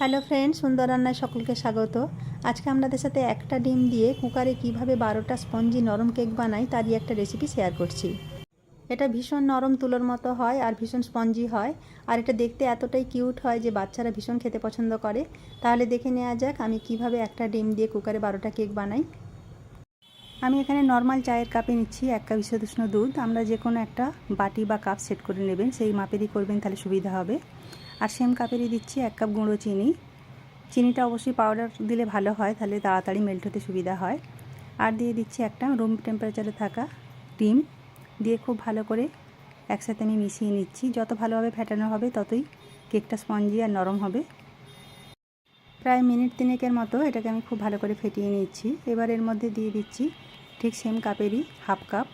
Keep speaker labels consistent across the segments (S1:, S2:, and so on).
S1: Hello friend, সুন্দর রান্নায় সকলকে স্বাগত। আজকে আপনাদের সাথে একটা ডিম দিয়ে কুকারে কীভাবে বারোটা স্পঞ্জি নরম কেক বানাই তারই একটা রেসিপি শেয়ার করছি। এটা ভীষণ নরম তুলোর মতো হয় আর ভীষণ স্পঞ্জি হয়। আর এটা দেখতে এতটাই কিউট হয় যে বাচ্চারা ভীষণ খেতে পছন্দ করে। তাহলে দেখে নেওয়া যাক আমি কীভাবে একটা ডিম দিয়ে কুকারে বারোটা কেক বানাই। আমি এখানে নর্মাল চায়ের কাপে নিচ্ছি এক কাপ বিশুদ্ধ দুধ। আমরা যে কোনো একটা বাটি বা কাপ সেট করে নেবেন, সেই মাপেরই করবেন, তাহলে সুবিধা হবে। আর সেম কাপেরই দিচ্ছি, এক কাপ গুঁড়ো চিনি। চিনিটা অবশ্যই পাউডার দিলে ভালো হয়, তাহলে তাড়াতাড়ি মেল্ট হতে সুবিধা হয়। আর দিয়ে দিচ্ছি একটা রুম টেম্পারেচারে থাকা ডিম। দিয়ে খুব ভালো করে একসাথে আমি মিশিয়ে নিচ্ছি। যত ভালোভাবে ফেটানো হবে, ততই কেকটা স্পঞ্জি আর নরম হবে। প্রায় মিনিট তিনেকের মতো এটাকে আমি খুব ভালো করে ফেটিয়ে নিচ্ছি। এবার এর মধ্যে দিয়ে দিচ্ছি ঠিক সেম কাপেরই হাফ কাপ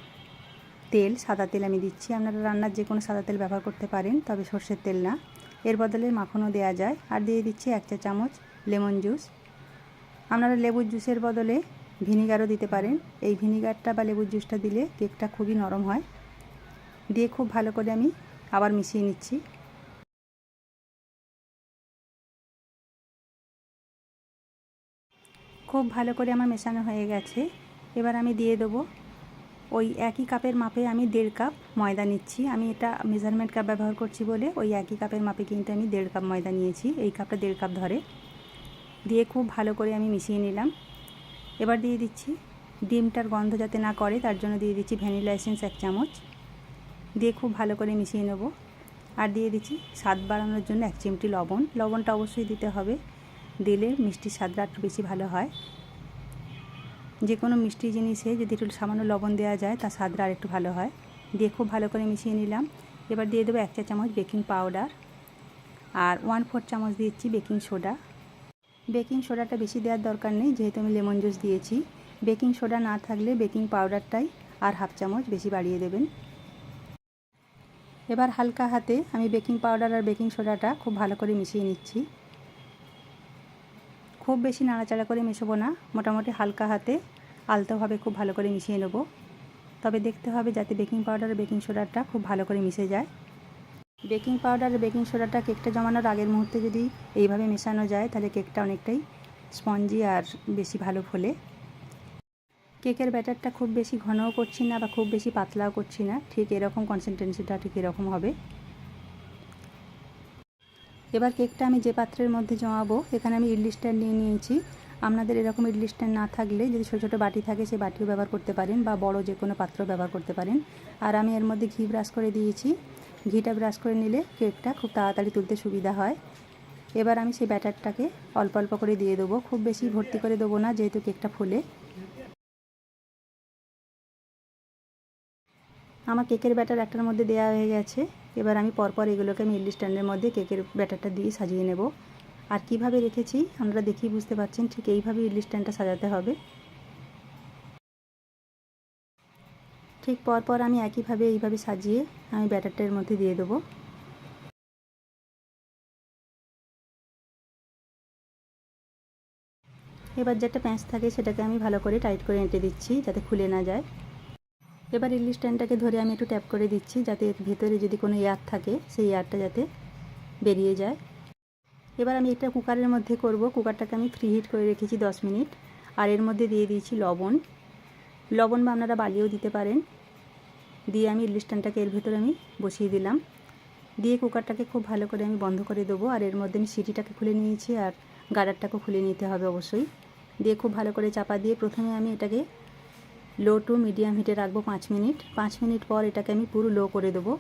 S1: তেল। সাদা তেল আমি দিচ্ছি। আপনারা রান্নার যে কোনো সাদা তেল ব্যবহার করতে পারেন, তবে সর্ষের তেল না। এর বদলে মাখনও দেওয়া যায়। আর দিয়ে দিচ্ছি এক চা চামচ লেমন জুস। আপনারা লেবুর জুসের বদলে ভিনিগারও দিতে পারেন। এই ভিনিগারটা বা লেবুর জুসটা দিলে কেকটা খুবই নরম হয়। দিয়ে খুব ভালো করে আমি আবার মিশিয়ে নিচ্ছি। খুব ভালো করে আমার মেশানো হয়ে গেছে। এবার আমি দিয়ে দেবো ওই একই কাপের মাপে আমি দেড় কাপ ময়দা নিচ্ছি। আমি এটা মেজারমেন্ট কাপ ব্যবহার করছি বলে ওই একই কাপের মাপে কিন্তু আমি দেড় কাপ ময়দা নিয়েছি, এই কাপটা দেড় কাপ ধরে। দিয়ে খুব ভালো করে আমি মিশিয়ে নিলাম। এবার দিয়ে দিচ্ছি ডিমটার গন্ধ যাতে না করে, তার জন্য দিয়ে দিচ্ছি ভ্যানিলা এসেন্স এক চামচ। দিয়ে খুব ভালো করে মিশিয়ে নেব। আর দিয়ে দিচ্ছি স্বাদ বাড়ানোর জন্য এক চিমটি লবণ। লবণটা অবশ্যই দিতে হবে। দিলে মিষ্টির স্বাদটা একটু বেশি ভালো হয়। যে কোনো মিষ্টি জিনিসে যদি একটু সামান্য লবণ দেওয়া যায়, তার স্বাদটা আর একটু ভালো হয়। দিয়ে খুব ভালো করে মিশিয়ে নিলাম। এবার দিয়ে দেবো এক চা চামচ বেকিং পাউডার আর ওয়ান ফোর চামচ দিচ্ছি বেকিং সোডা। বেকিং সোডাটা বেশি দেওয়ার দরকার নেই, যেহেতু আমি লেমন জুস দিয়েছি। বেকিং সোডা না থাকলে বেকিং পাউডারটাই আর হাফ চামচ বেশি বাড়িয়ে দেবেন। এবার হালকা হাতে আমি বেকিং পাউডার আর বেকিং সোডাটা খুব ভালো করে মিশিয়ে নিচ্ছি। খুব বেশি নাড়াচাড়া করে মেশাবো না, মোটামুটি হালকা হাতে আলতোভাবে খুব ভালো করে মিশিয়ে নেব। তবে দেখতে হবে যাতে বেকিং পাউডার বেকিং সোডাটা খুব ভালো করে মিশে যায়। বেকিং পাউডার বেকিং সোডাটা কেকটা জমানোর আগের মুহূর্তে যদি এইভাবে মেশানো যায়, তাহলে কেকটা অনেকটাই স্পঞ্জি আর বেশি ভালো ফোলে। কেকের ব্যাটারটা খুব বেশি ঘনও করছি না বা খুব বেশি পাতলাও করছি না, ঠিক এরকম কনসেন্ট্রেন্সিটা ঠিক এরকম হবে। এবার কেকটা আমি যে পাত্রের মধ্যে জমাবো, এখানে আমি ইডলি স্ট্যান্ড নিয়ে নিয়েছি। আপনাদের এরকম ইডলি স্ট্যান্ড না থাকলে, যদি ছোটো ছোটো বাটি থাকে সেই বাটিও ব্যবহার করতে পারেন বা বড় যে কোনো পাত্র ব্যবহার করতে পারেন। আর আমি এর মধ্যে ঘি ব্রাশ করে দিয়েছি। ঘিটা ব্রাশ করে নিলে কেকটা খুব তাড়াতাড়ি তুলতে সুবিধা হয়। এবার আমি সেই ব্যাটারটাকে অল্প অল্প করে দিয়ে দেবো। খুব বেশি ভর্তি করে দেবো না, যেহেতু কেকটা ফুলে। আমার কেকের ব্যাটার একটার মধ্যে দেওয়া হয়ে গেছে। এবার আমি পরপর এগুলোকে আমি ইডলি স্ট্যান্ডের মধ্যে কেকের ব্যাটারটা দিয়ে সাজিয়ে নেব। আর কীভাবে রেখেছি আপনারা দেখি বুঝতে পারছেন, ঠিক এইভাবে ইডলি স্ট্যান্ডটা সাজাতে হবে। ঠিক পরপর আমি একইভাবে এইভাবে সাজিয়ে আমি ব্যাটারটার মধ্যে দিয়ে দেবো। এবার যেটা প্যাঁচ থাকে সেটাকে আমি ভালো করে টাইট করে এঁটে দিচ্ছি, যাতে খুলে না যায়। এবার ইডলি স্ট্যান্ডটাকে ধরে আমি একটু ট্যাপ করে দিচ্ছি, যাতে ভেতরে যদি কোনো এয়ার থাকে, সেই এয়ারটা যাতে বেরিয়ে যায়। এবার আমি এটা কুকারের মধ্যে করব। কুকারটাকে আমি ফ্রি হিট করে রেখেছি দশ মিনিট। আর এর মধ্যে দিয়ে দিয়েছি লবণ। লবণ বা আপনারা বালিয়েও দিতে পারেন। দিয়ে আমি ইডলি স্ট্যান্ডটাকে এর ভেতরে আমি বসিয়ে দিলাম। দিয়ে কুকারটাকে খুব ভালো করে আমি বন্ধ করে দেবো। আর এর মধ্যে আমি সিটিটাকে খুলে নিয়েছি আর গাডারটাকে খুলে নিতে হবে অবশ্যই। দিয়ে খুব ভালো করে চাপা দিয়ে প্রথমে আমি এটাকে লো টু মিডিয়াম হিটে রাখব পাঁচ মিনিট। পাঁচ মিনিট পর এটাকে আমি পুরো লো করে দেবো।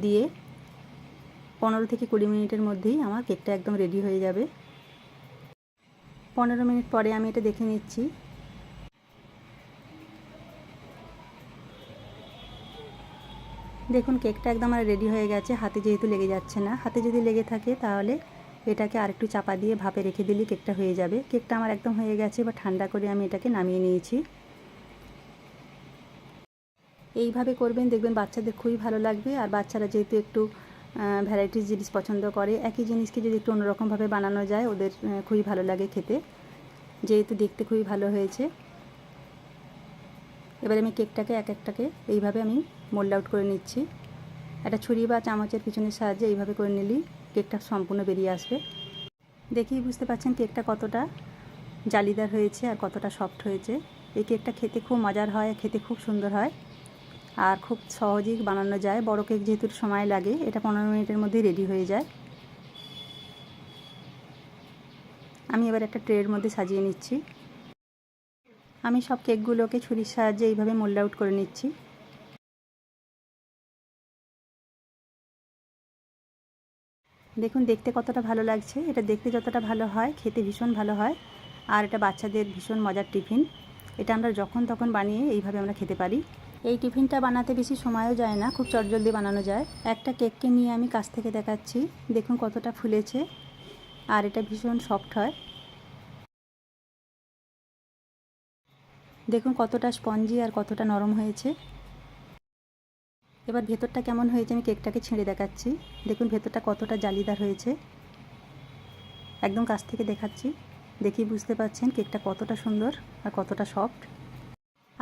S1: দিয়ে পনেরো থেকে কুড়ি মিনিটের মধ্যেই আমার কেকটা একদম রেডি হয়ে যাবে। পনেরো মিনিট পরে আমি এটা দেখে নিচ্ছি। দেখুন, কেকটা একদম আর রেডি হয়ে গেছে, হাতে যেহেতু লেগে যাচ্ছে না। হাতে যদি লেগে থাকে তাহলে এটাকে আরেকটু চাপা দিয়ে ভাপে রেখে দিলেই কেকটা হয়ে যাবে। কেকটা আমার একদম হয়ে গেছে, এবার ঠান্ডা করে আমি এটাকে নামিয়ে নিয়েছি। এইভাবে করবেন, দেখবেন বাচ্চাদের খুবই ভালো লাগবে। আর বাচ্চারা যেহেতু একটু ভ্যারাইটিস জিনিস পছন্দ করে। একই জিনিসকে যদি একটু অন্যরকমভাবে বানানো যায়, ওদের খুবই ভালো লাগে খেতে। যেহেতু দেখতে খুবই ভালো হয়েছে। এবারে আমি কেকটাকে এক একটাকে এইভাবে আমি মোল্ড আউট করে নিচ্ছি। একটা ছুরি বা চামচের পিছনের সাহায্যে এইভাবে করে নিলেই কেকটা সম্পূর্ণ বেরিয়ে আসবে। দেখেই বুঝতে পারছেন কেকটা কতটা জালিদার হয়েছে আর কতটা সফট হয়েছে। এই কেকটা খেতে খুব মজার হয়, খেতে খুব সুন্দর হয়। আর খুব সহজেই বানানো যায়। বড় কেক যেহেতু সময় লাগে, এটা পনেরো মিনিটের মধ্যেই রেডি হয়ে যায়। আমি এবার একটা ট্রের মধ্যে সাজিয়ে নিচ্ছি। আমি সব কেকগুলোকে ছুরির সাহায্যে এইভাবে মোল্ড আউট করে নিচ্ছি। দেখুন, দেখতে কতটা ভালো লাগছে। এটা দেখতে যতটা ভালো হয়, খেতে ভীষণ ভালো হয়। আর এটা বাচ্চাদের ভীষণ মজার টিফিন। এটা আমরা যখন তখন বানিয়ে এইভাবে আমরা খেতে পারি। এই টিফিনটা বানাতে বেশি সময়ও যায় না, খুব চটজলদি বানানো যায়। একটা কেককে নিয়ে আমি কাছ থেকে দেখাচ্ছি, দেখুন কতটা ফুলেছে, আর এটা ভীষণ সফট হয়। দেখুন কতটা স্পঞ্জি আর কতটা নরম হয়েছে। এবার ভেতরটা কেমন হয়েছে আমি কেকটাকে ছেড়ে দেখাচ্ছি। দেখুন ভেতরটা কতটা জালিদার হয়েছে। একদম কাছ থেকে দেখাচ্ছি দেখি বুঝতে পারছেন কেকটা কতটা সুন্দর আর কতটা সফট।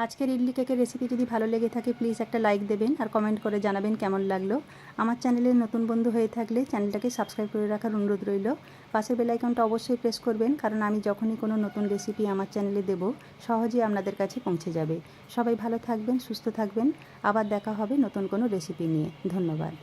S1: আজকের ইডলি কেকের রেসিপি যদি ভালো লেগে থাকে প্লিজ একটা লাইক দেবেন আর কমেন্ট করে জানাবেন কেমন লাগল। আমার চ্যানেলের নতুন বন্ধু হয়ে থাকলে চ্যানেলটাকে সাবস্ক্রাইব করে রাখার অনুরোধ রইল। পাশের বেল আইকনটা অবশ্যই প্রেস করবেন, কারণ আমি যখনই কোনো নতুন রেসিপি আমার চ্যানেলে দেব, সহজেই আপনাদের কাছে পৌঁছে যাবে। সবাই ভালো থাকবেন, সুস্থ থাকবেন। আবার দেখা হবে নতুন কোনো রেসিপি নিয়ে। ধন্যবাদ।